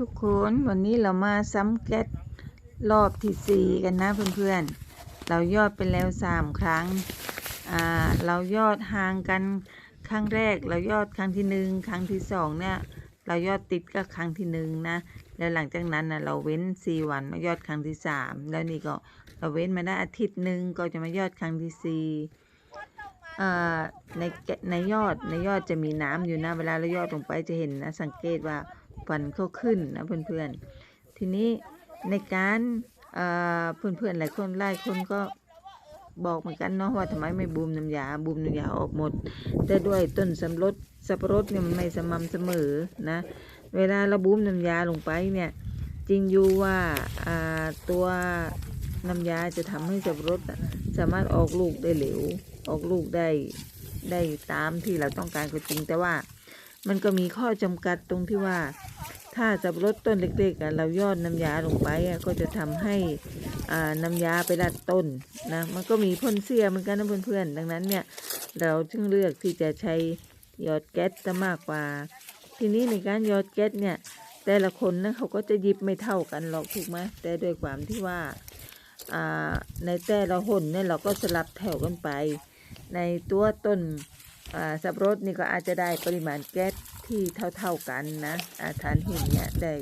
ทุกคนวันนี้เรามาซ้ำแก๊สรอบที่สี่กันนะเพื่อนๆ เรายอดไปแล้วสามครั้งอ่าเรายอดห่างกันครั้งแรกเรายอดครั้งที่หนึ่งครั้งที่สองเนี่ยเรายอดติดก็ครั้งที่หนึ่งนะแล้วหลังจากนั้นนะเราเว้นสี่วันมายอดครั้งที่สามแล้วนี่ก็เราเว้นมาได้อาทิตย์หนึ่งก็จะมายอดครั้งที่สี่ ในในยอดในยอดจะมีน้ำอยู่นะเวลาเรายอดลงไปจะเห็นนะสังเกตว่าฟันเขาขึ้นนะเพื่อนๆ ทีนี้ในการเอ่อเพื่อนๆหลายคนหลายคนก็บอกเหมือนกันเนาะว่าทำไมไม่บูมน้ำยาบูมน้ำยาออกหมด แต่ด้วยต้นสำรสสับปะรดเนี่ยมันไม่สม่ำเสมอนะเวลาเราบูมน้ำยาลงไปเนี่ยจริงอยู่ว่าตัวน้ำยาจะทำให้สับปะรดสามารถออกลูกได้เหลว ออกลูกได้ได้ตามที่เราต้องการก็จริง แต่ว่ามันก็มีข้อจำกัดตรงที่ว่า ถ้าสับปะรดต้นเล็กๆเรายอดน้ำยาลงไปก็จะทำให้น้ำยาไปรัดต้นนะมันก็มีพ่นเสียเหมือนกันนะเพื่อนๆดังนั้นเนี่ยเราจึงเลือกที่จะใช้ยอดแก๊สจะมากกว่า ทีนี้ในการยอดแก๊สเนี่ยแต่ละคนนะเขาก็จะหยิบไม่เท่ากันหรอกถูกไหมแต่ด้วยความที่ว่าอ่าในแต่ละหนเนี่ยเราก็สลับแถวกันไป ในตัวต้นสับปะรดนี่ก็อาจจะได้ปริมาณแก๊สที่เท่าๆกันนะอาทานหินเนี่ยได้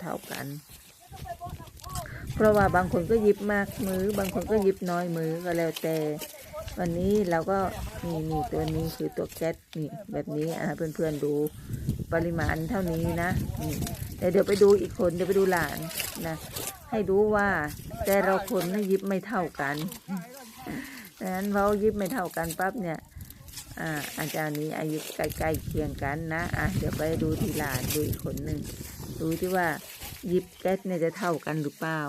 เท่าๆกัน เพราะว่าบางคนก็หยิบมากมือบางคนก็หยิบน้อยมือก็แล้วแต่วันนี้เราก็นี่นี่ตัวนี้คือตัวแก๊สนี่แบบนี้อ่าเพื่อนๆดูปริมาณเท่านี้นะนี่แต่เดี๋ยวไปดูอีกคนเดี๋ยวไปดูหลานนะให้รู้ว่าแต่เราคนน่ะยิบไม่เท่ากัน งนั้นเราหยิบไม่เท่ากันปั๊บเนี่ยอ่าอาจารย์นี้อายุใกล้ๆเคียงกันนะอะเดี๋ยวไปดูทีหลานดูอีกคนหนึ่งดูที่ว่ายิบแก๊สเนี่ยจะเท่ากันหรือเปล่า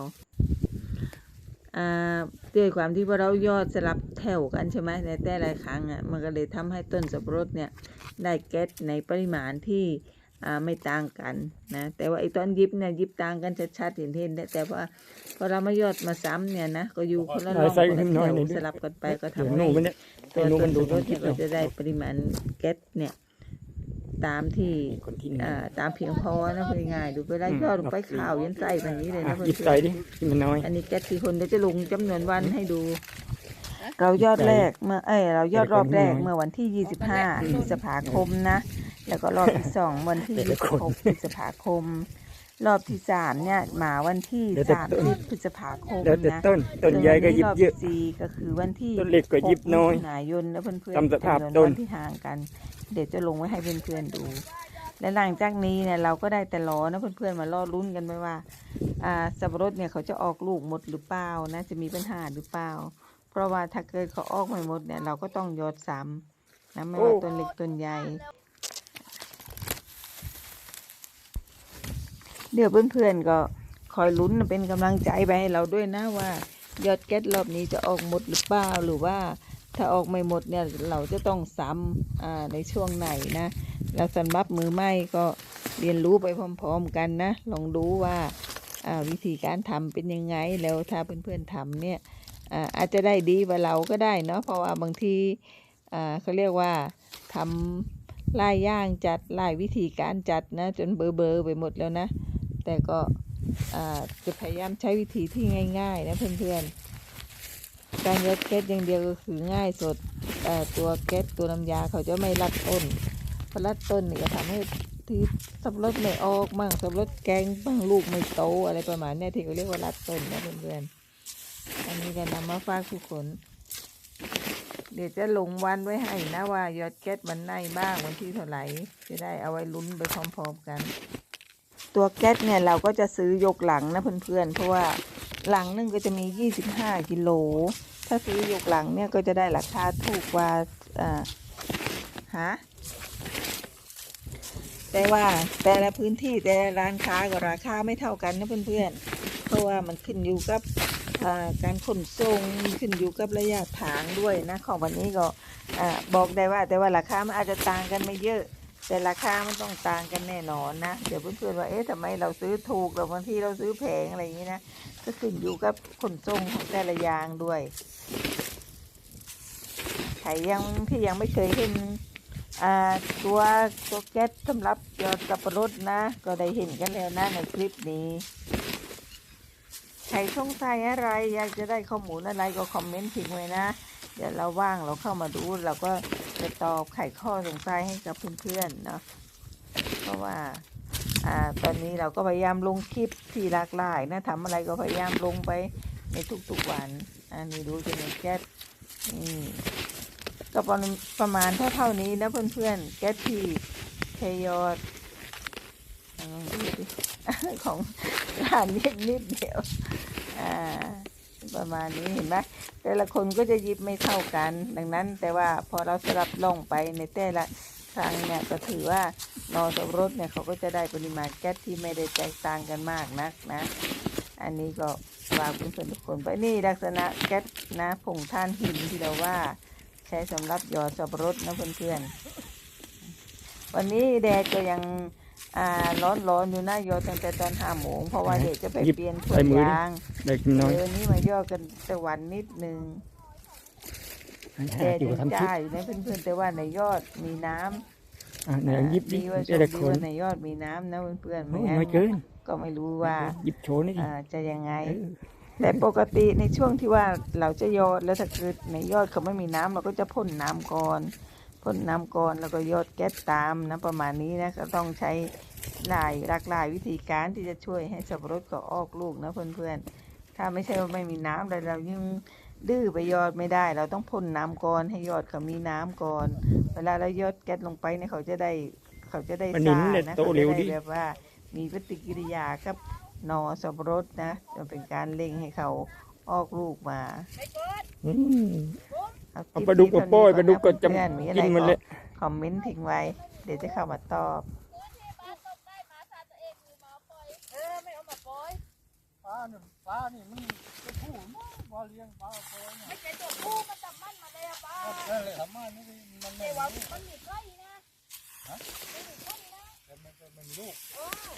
อ่าด้วยความที่ว่าเรายอดสลับแถวกันใช่ไหมในแต่ละครั้งอะมันก็เลยทำให้ต้นสับปะรดเนี่ยได้แก๊สในปริมาณที่ อ่าไม่ต่างกันนะแต่ว่าไอ้ตอนยิบเนี่ยยิบต่างกันชัดๆเห็นเห็นได้แต่ว่าพอเรามายอดมาซ้ำเนี่ยนะก็อยู่คนละรอบใส่คนขึ้ละนหน่แถอยหนึ่วงสลับกันไปก็เดี๋ยวทำหนูให้มันเนี่ยตัวหนูต้มันนดูสับปะรดคลิเนี่ยปก็จะได้ปริมาณแก๊สเนี่ยตามที่คนที่หนึ่งอ่าตามเพียงพอนะพูดง่ายๆดูเวลายอดลงไปข่าวยันใส่แบบนี้เลยอะนะเพื่หยิบอนใส่ดิที่มันน้อยๆอันนี้แก๊สกี่คนเดี๋ยวจะลงจำนวนวันให้ดู เรายอดแรกเมื่อเอ้ยเรายอดรอบแรกเมื่อวันที่ 25พฤษภาคมนะ แล้วก็รอบที่สองวันที่26พฤษภาคม รอบที่สามเนี่ยมาวันที่30พฤษภาคมแล้วแต่นะต้นต้นใหญ่ก็หยิบเยอะ ส่วนวันนี้รบที่สี่ก็คือวันที่ต้นเล็กก็หยิบน้อย6มิถุนายนนะเพื่อนๆตามสภาพจำนวนต้นวันที่ห่างกัน เดี๋ยวจะลงไว้ให้เพื่อนๆดู และหลังจากนี้เนี่ยเราก็ได้แต่รอนะเพื่อนๆมารอลุ้นกันไปว่าอ่าสับปะรดเนี่ยเขาจะออกลูกหมดหรือเปล่านะจะมีปัญหาหรือเปล่า เพราะว่าถ้าเกิดเขาออกไม่หมดเนี่ยเราก็ต้องยอดซ้ำนะไม่ว่าต้นเล็กต้นใหญ่ เดี๋ยวเพื่อนๆก็คอยลุ้นเป็นกำลังใจไปให้เราด้วยนะว่า ยอดแก๊สรอบนี้จะออกหมดหรือเปล่าหรือว่าถ้าออกไม่หมดเนี่ยเราจะต้องซ้ำในช่วงไหนนะแล้วสำหรับมือใหม่ก็เรียนรู้ไปพร้อม ๆ กันนะลองดูว่าวิธีการทำเป็นยังไงแล้วถ้าเพื่อนๆทำเนี่ยอาอาจจะได้ดีกว่าเราก็ได้เนาะเพราะว่าบางทีเขาเรียกว่าทำลายย่างจัดลายวิธีการจัดนะ จนเบอร์เบอร์ไปหมดแล้วนะ แต่ก็จะพยายามใช้วิธีที่ง่ายๆ นะเพื่อนๆ การยัดแก๊สอย่างเดียวก็คือง่ายสดตัวแก๊สตัวน้ำยาเขาจะไม่รัดต้นพอรัดต้นนี่ก็ทำให้ที่สับรดไม่ออกบ้างสับรดแกงบ้างลูกไม่โตอะไรประมาณนี้ที่เขาเรียกว่ารัดต้นนะเพื่อนๆ อันนี้ก็นำมาฝากทุกคน เดี๋ยวจะลงวันไว้ให้นะว่ายอดแก๊สวันไหนบ้างวันที่เท่าไหร่จะได้เอาไว้ลุ้นไปพร้อมๆกัน ตัวแก๊สเนี่ยเราก็จะซื้อยกหลังนะเพื่อนๆ เพราะว่าหลังนึงก็จะมี 25 กิโล ถ้าซื้อยกหลังเนี่ยก็จะได้ราคาถูกกว่าอ่าฮะแต่ว่าแต่ละพื้นที่แต่ละร้านค้าก็ราคาไม่เท่ากันนะเพื่อนๆ เพราะว่ามันขึ้นอยู่กับการขนส่งขึ้นอยู่กับระยะทางด้วยนะ ของวันนี้ก็อบอกได้ว่าแต่ว่าราคามันอาจจะต่างกันไม่เยอะ แต่ราคามันต้องต่างกันแน่นอนนะ เดี๋ยวเพื่อนๆว่า เอ๊ะทำไมเราซื้อถูกหรือบางทีเราซื้อแพงอะไรอย่างนี้นะ ก็ขึ้นอยู่กับขนส่งของแต่ละอย่างด้วย ใครยังที่ยังไม่เคยเห็นตัวตัวแก๊สสำหรับยอดสับปะรดนะ ก็ได้เห็นกันแล้วนะในคลิปนี้ ใครสงสัยอะไร อยากจะได้ข้อมูลอะไรก็คอมเมนต์ทิ้งไว้นะ เดี๋ยวเราว่างเราเข้ามาดูเราก็ จะตอบไขข้อสงสัยให้กับเพื่อนๆเนาะเพราะว่าอ่าตอนนี้เราก็พยายามลงคลิปที่หลากหลายนะทำอะไรก็พยายามลงไปในทุกๆวันอันนี้ดูจะมีแก๊สนี่ก็ประมาณประมาณเท่าๆนี้นะเพื่อนๆแก๊สที่เทยอดลองดูดิของร้านนิดนิดเดียวอ่า ประมาณนี้เห็นไหมแต่ละคนก็จะยิบไม่เท่ากัน ดังนั้น แต่ว่าพอเราสลับลงไปในแต่ละครั้งเนี่ยก็ถือว่านอสับรดเนี่ยเขาก็จะได้ปริมาณแก๊สที่ไม่ได้แตกต่างกันมากนักนะ อันนี้ก็ฝากเพื่อนทุกคนไปนี่ลักษณะแก๊สนะผงท่านหินที่เราว่า ใช้สำหรับหยอดสับรดนะเพื่อนๆวันนี้แดดก็ยัง อ่าร้อนๆอยู่นะหยอดตั้งแต่ตอนห้าโมงเพราะว่าเด็กจะไปเปลี่ยนถ้วยยางได้กินน้อยเออนี่มาย่อกันแต่วันนิดนึงแต่อยู่จะทำคลิปจ่ายอยู่ในเพื่อนๆแต่ว่าในยอดมีน้อะำเนี่ยยิบดิดีว่าโชได้คแต่ดีคนว่าในยอดมีน้ำนะเพื่อนๆโอ้ไม่ยงั้น้อยนเกินก็ไม่รู้ว่ายิบโชว์นี่ดิอ่าจะยังไงเออแต่ปกติในช่วงที่ว่าเราจะยอดแล้วถ้าเกิดในยอดเขาไม่มีน้ำเราก็จะพ่นน้ำก่อน พ่นน้ำก่อนแล้วก็ยอดแก๊สตามนะประมาณนี้นะก็ต้องใช้หลายหลากหลายวิธีการที่จะช่วยให้สับปะรดก็ออกลูกนะเพื่อนๆถ้าไม่ใช่ว่าไม่มีน้ำแต่เรายังดื้อไปยอดไม่ได้ เราต้องพ่นน้ำก่อนให้ยอดเขามีน้ำก่อน เวลาเรายอดแก๊สลงไปเนี่ยเขาจะได้เขาจะได้มันหนิซ่านเลยนะโตเขาจะเร็วได้ดิแบบว่ามีปฏิกิริยากับหนอสับปะรดนะจะเป็นการเล็งให้เขาออกลูกมาอืม เอาเอาคลิปลาดุกกับนี้โป้ยปลาดุกก็จะเพื่อนๆมีอะไรกินมันเลยคอมเมนต์ทิ้งไว้ เดี๋ยวจะเข้ามาตอบเออไม่เอามาปล่อยปลาเนี่ยปลานี่มันตัวผู้มั้งปลาเลี้ยงปลาปล่อยเนี่ยไม่ใช่ตัวผู้มันจับมันมาเลยอะป้านั่นแหละทำมานี่มันไม่แต่ว่ารู้มันมีไข่นะมันมีไข่นะแต่มันก็ไม่มีลูกเออ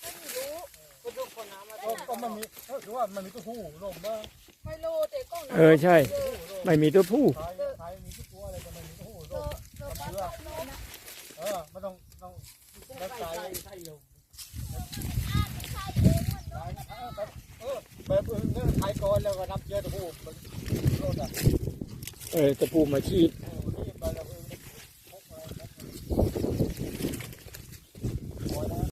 ไม่รู้ก็ดูคนน้ำมาก็ก็มันมีก็คือว่ามันมีตัวผู้ลงบ้างไม่รู้แต่กล้องเออใช่ ไม่มีตัวผู้ใครใครมีทุกตัวอะไรก็ไม่มีตัวผู้ลเองเธอป้าต้องนะเออไม่ต้องต้องแล้วใจใจลงเออแบบอื่นเนี่ยถ่ายก่อนแล้วก็นับเจอตัวผู้มันโลดอะเออตัวผู้มาชีด